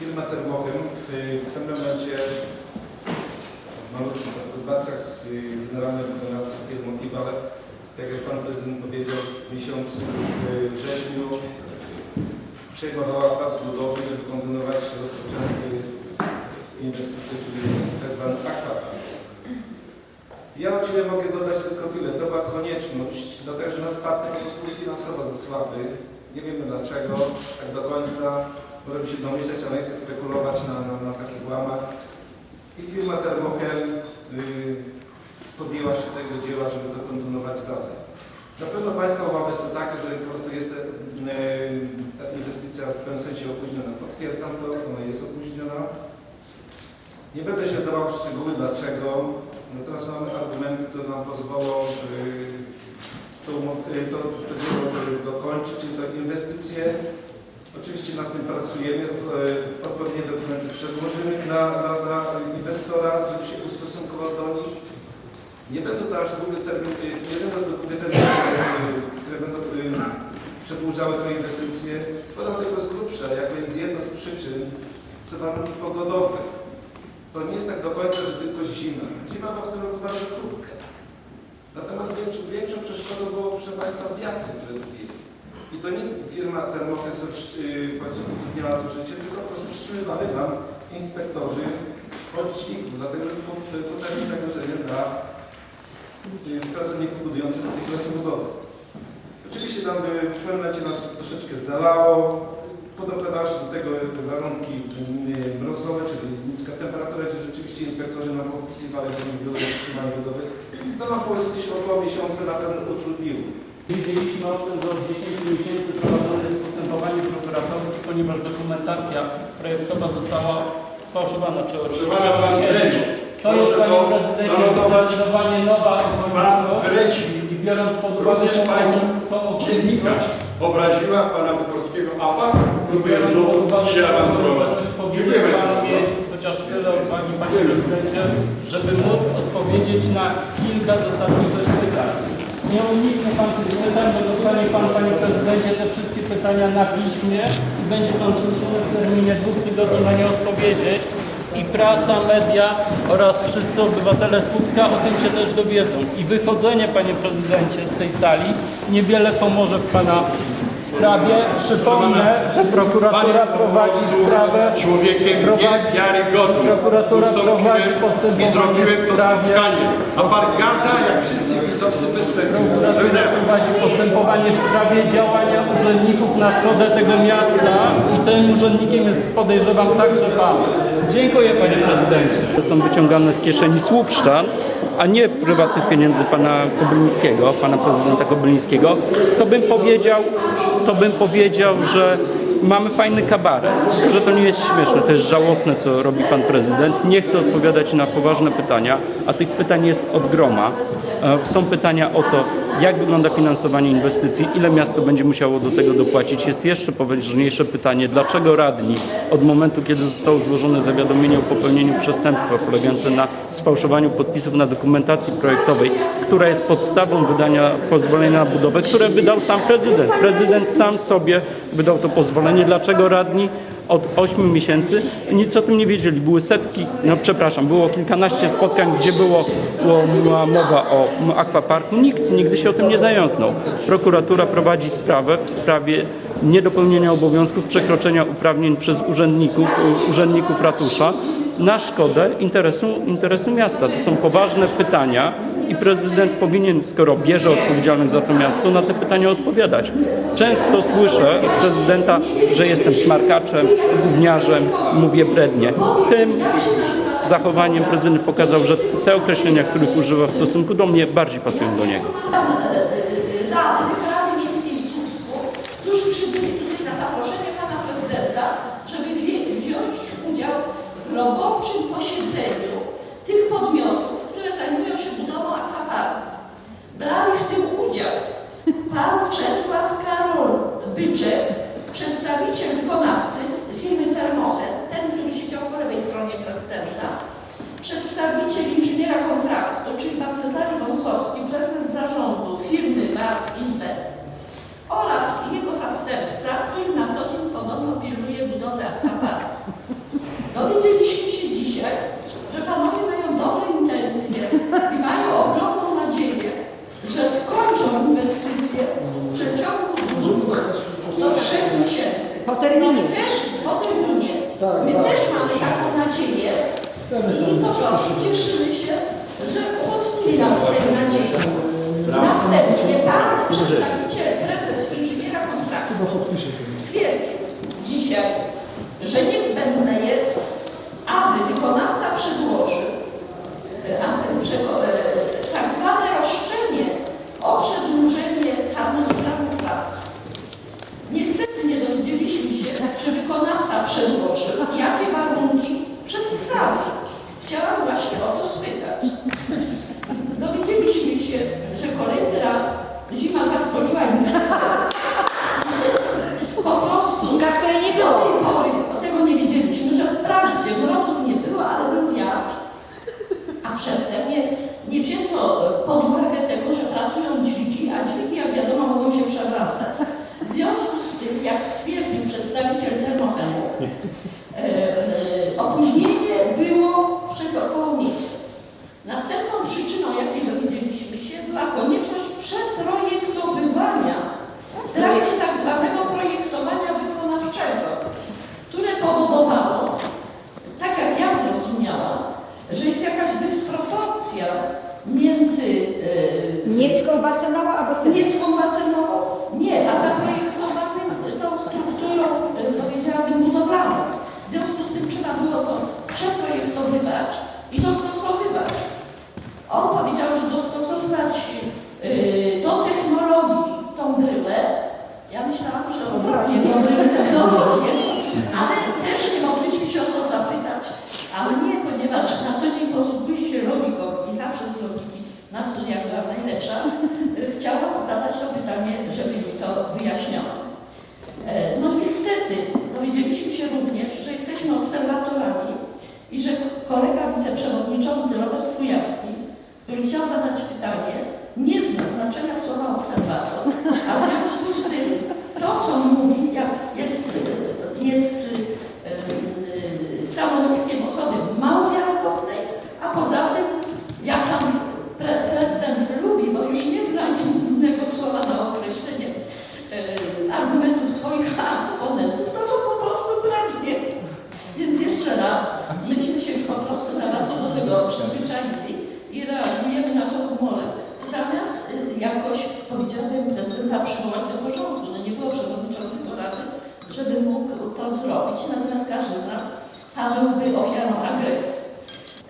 firma Termochem w, w pewnym momencie w malutkich perturbacjach z y, generalnym wykonawcą firmą Tibale, tak jak Pan Prezydent powiedział, w miesiącu y, wrześniu przejmowała plac budowy, żeby kontynuować rozpoczęte inwestycje, czyli tak zwany akwapark. Ja od Ciebie mogę dodać tylko tyle. To była konieczność, dlatego że nasz partner po prostu finansowo za słaby. Nie wiemy dlaczego, tak do końca. Możemy się domyśleć, ale chcę spekulować na, na, na takich łamach. I firma Termochem y, podjęła się tego dzieła, żeby to kontynuować dalej. Na pewno Państwa umowy są takie, że po prostu jest te, y, ta inwestycja w pewnym sensie opóźniona. Potwierdzam to, ona jest opóźniona. Nie będę się dawał szczegóły dlaczego, natomiast mamy argumenty, które nam pozwolą yy, to, yy, to, to dzieło yy, dokończyć, czyli to inwestycje. Oczywiście nad tym pracujemy, yy, odpowiednie dokumenty przedłożymy dla, dla, dla inwestora, żeby się ustosunkował do nich. Nie będą to aż długie terminy, nie będą długie terminy, które będą yy, przedłużały tę inwestycję. Podam tylko z grubsza, jako jest jedna z przyczyn, są warunki pogodowe. To nie jest tak do końca, że tylko zima. Zima była w tym roku bardzo krótka. Natomiast większą, większą przeszkodą było, proszę Państwa, wiatry, które biegły. I to nie firma yy, powiedzmy, nie ma zużycia, tylko po prostu wstrzymywali nam inspektorzy od ćwików, dlatego że to potrafi zagrożenie dla yy, pracowników budujących tych lasów budowy. Oczywiście tam by w pewnym momencie nas troszeczkę zalało, Podobały się do tego warunki mrozowe, czyli niska temperatura, gdzie rzeczywiście inspektorzy nam wpisywali warunki były wstrzymania budowy. To nam po prostu około miesiąca na pewno utrudniło. Wiedzieliśmy o tym, że od 10 miesięcy prowadzone jest postępowanie prokuratorskie, ponieważ dokumentacja projektowa została sfałszowana czy pana, pan Dreci. To jest, Proszę panie to prezydencie, zanotować. zdecydowanie nowa Pan okoliczność Dreci, i biorąc pod uwagę również pani tą dziennikarz okoliczność, obraziła pana Wyborskiego APA, próbuje biorąc pod znowu uwagę się tą awanturować. okoliczność, Dziękuję powinien bardzo. Pan mieć chociaż tyle odwagi, panie prezydencie, żeby móc odpowiedzieć na kilka zasadniczych pytań. Nie uniknie Pan tych pytań, bo dostanie Pan, Panie Prezydencie, te wszystkie pytania na piśmie i będzie Pan zmuszony w terminie dwóch tygodni na nie odpowiedzieć. I prasa, media oraz wszyscy obywatele Słupska o tym się też dowiedzą. I wychodzenie, Panie Prezydencie, z tej sali niewiele pomoże w Pana sprawie. Przypomnę, że prokuratura prowadzi sprawę człowiekiem prowadzi- niewiarygodnym. prokuratura prowadzi postępowanie w sprawie-. A pan gada jak wszyscy pisowcy bez. Do Prokuratura prowadzi postępowanie w sprawie działania urzędników na szkodę tego miasta i tym urzędnikiem jest podejrzewam także Pan. Dziękuję Panie Prezydencie. To są wyciągane z kieszeni słupszczan, a nie prywatnych pieniędzy Pana Kobylińskiego, Pana Prezydenta Kobylińskiego, to bym powiedział, to bym powiedział, że mamy fajny kabaret, że to nie jest śmieszne, to jest żałosne, co robi Pan Prezydent. Nie chce odpowiadać na poważne pytania, a tych pytań jest od groma. E, Są pytania o to, jak wygląda finansowanie inwestycji, ile miasto będzie musiało do tego dopłacić. Jest jeszcze poważniejsze pytanie, dlaczego radni od momentu, kiedy zostało złożone zawiadomienie o popełnieniu przestępstwa polegające na sfałszowaniu podpisów na dokumentacji projektowej, która jest podstawą wydania pozwolenia na budowę, które wydał sam prezydent. Prezydent sam sobie wydał to pozwolenie. Dlaczego radni od 8 miesięcy nic o tym nie wiedzieli. Były setki, no przepraszam, było kilkanaście spotkań, gdzie było, była mowa o akwaparku. Nikt nigdy się o tym nie zająknął. Prokuratura prowadzi sprawę w sprawie niedopełnienia obowiązków, przekroczenia uprawnień przez urzędników, urzędników ratusza na szkodę interesu, interesu miasta. To są poważne pytania i prezydent powinien, skoro bierze odpowiedzialność za to miasto, na te pytania odpowiadać. Często słyszę od prezydenta, że jestem smarkaczem, gówniarzem, mówię brednie. Tym zachowaniem prezydent pokazał, że te określenia, których używa w stosunku do mnie, bardziej pasują do niego. pilnuje. Dowiedzieliśmy się dzisiaj, że panowie mają dobre intencje i mają ogromną nadzieję, że skończą inwestycje w przeciągu do trzech miesięcy. Po terminie. My też, po terminie. My też mamy taką nadzieję i po prostu cieszymy się, że umocnili nas w tej nadziei. Następnie pan przedstawiciel prezes inżyniera kontraktu nie wzięto pod uwagę tego, że pracują dźwigi, a dźwigi, jak wiadomo, mogą się przewracać. W związku z tym, jak stwierdził przedstawiciel termochemu, e, e, opóźnienie było przez około miesiąc. Następną przyczyną, jakiej dowiedzieliśmy się, była konieczność przeprojektowywania w trakcie tak zwanego projektowania wykonawczego, które powodowało, tak jak ja zrozumiałam, że jest jakaś dysproporcja między e, Niecką basenową, a basenową. Niecką basenową nie, a zaprojektowanym tą strukturą, e, powiedziałabym, budowlaną. W związku z tym trzeba było to przeprojektowywać i dostosowywać. On powiedział, że dostosowywać e, do technologii tą bryłę. Ja myślałam, że odwrotnie, do bryły technologię, ale też nie mogliśmy się o to zapytać. Ale nie, ponieważ na co dzień posługuję się logiką i zawsze z logiki na studiach najlepsza, e, chciałam zadać to pytanie, żeby mi to wyjaśniono. E, No niestety dowiedzieliśmy się również, że jesteśmy obserwatorami i że kolega wiceprzewodniczący Robert Kujawski, który chciał zadać pytanie, nie zna znaczenia słowa obserwator, a w związku z tym to, co mówi, jak jest, jest e, e, stanowiskiem osoby mało wiarygodnej, a poza tym, jak tam pre, prezydent lubi, bo już nie zna innego słowa na określenie e, argumentów swoich oponentów, to są po prostu brednie. Więc jeszcze raz, myśmy się już po prostu za bardzo do tego przyzwyczaili i reagujemy na to humorem. Zamiast y, jakoś, powiedziałabym, prezydenta przywołać do porządku. No nie było przewodniczącego rady, żeby mógł to zrobić. Natomiast każdy z nas padłby ofiarą agresji.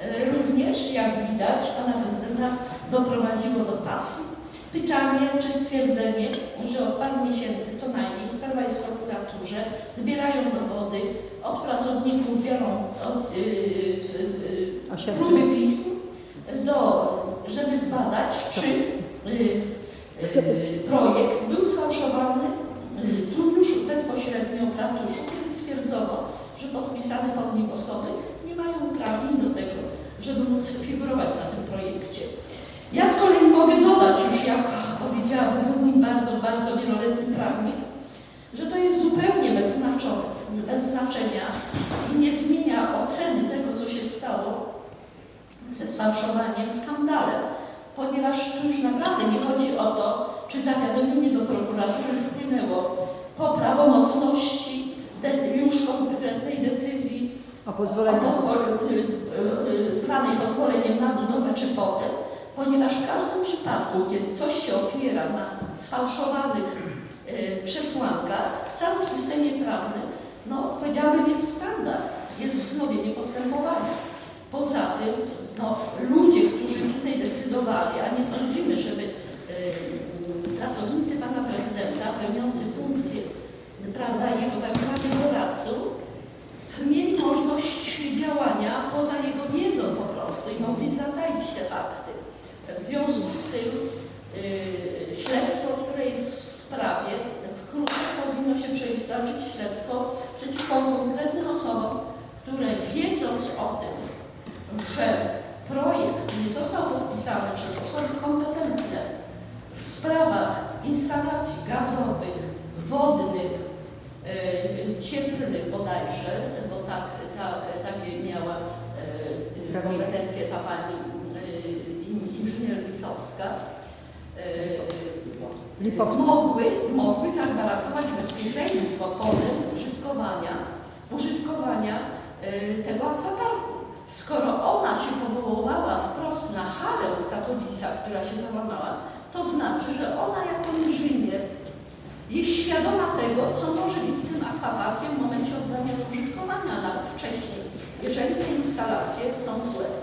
Y, Również, jak widać, pana prezydenta doprowadziło do pasji. Pytanie czy stwierdzenie, że od paru miesięcy co najmniej sprawa jest w prokuraturze, zbierają dowody, od pracowników biorą od, yy, yy, próby pism, do, żeby zbadać, czy yy, projekt był sfałszowany. Yy, Tu już bezpośrednio w ratuszu, kiedy stwierdzono, że podpisane pod nim osoby nie mają uprawnień do tego, żeby móc figurować na tym projekcie. Ja z kolei mogę dodać już, jak powiedziałam, był mój bardzo, bardzo wieloletni prawnik, że to jest zupełnie bez, znaczo- bez znaczenia i nie zmienia oceny tego, co się stało ze sfałszowaniem, skandalem, ponieważ tu już naprawdę nie chodzi o to, czy do prokuratury wpłynęło po prawomocności de- już konkretnej decyzji O o pozwoleniu. pozwol- y, y, y, zwanej pozwoleniem na budowę czy potem, ponieważ w każdym przypadku, kiedy coś się opiera na sfałszowanych y, przesłankach, w całym systemie prawnym, no powiedziałabym jest standard, jest wznowienie postępowania. Poza tym, no, ludzie, którzy tutaj decydowali, a nie sądzimy, żeby y, pracownicy pana prezydenta pełniący funkcję, prawda, jego tak zwanych doradców, mieli możliwość działania poza jego wiedzą po prostu i mogli zataić te fakty. W związku z tym yy, śledztwo, które jest w sprawie, wkrótce powinno się przekształcić w śledztwo przeciwko konkretnym osobom, które wiedząc o tym, że projekt bodajże, bo tak, ta, takie miała e, kompetencje ta pani e, in- inżynier Lisowska, e, Lipowska. mogły, mogły zagwarantować bezpieczeństwo konem użytkowania, użytkowania tego akwaparku. Skoro ona się powoływała wprost na halę w Katowicach, która się załamała, to znaczy, że ona jako inżynier jest świadoma tego, co może być z tym akwaparkiem w momencie oddania do użytkowania, a nawet wcześniej, jeżeli te instalacje są złe.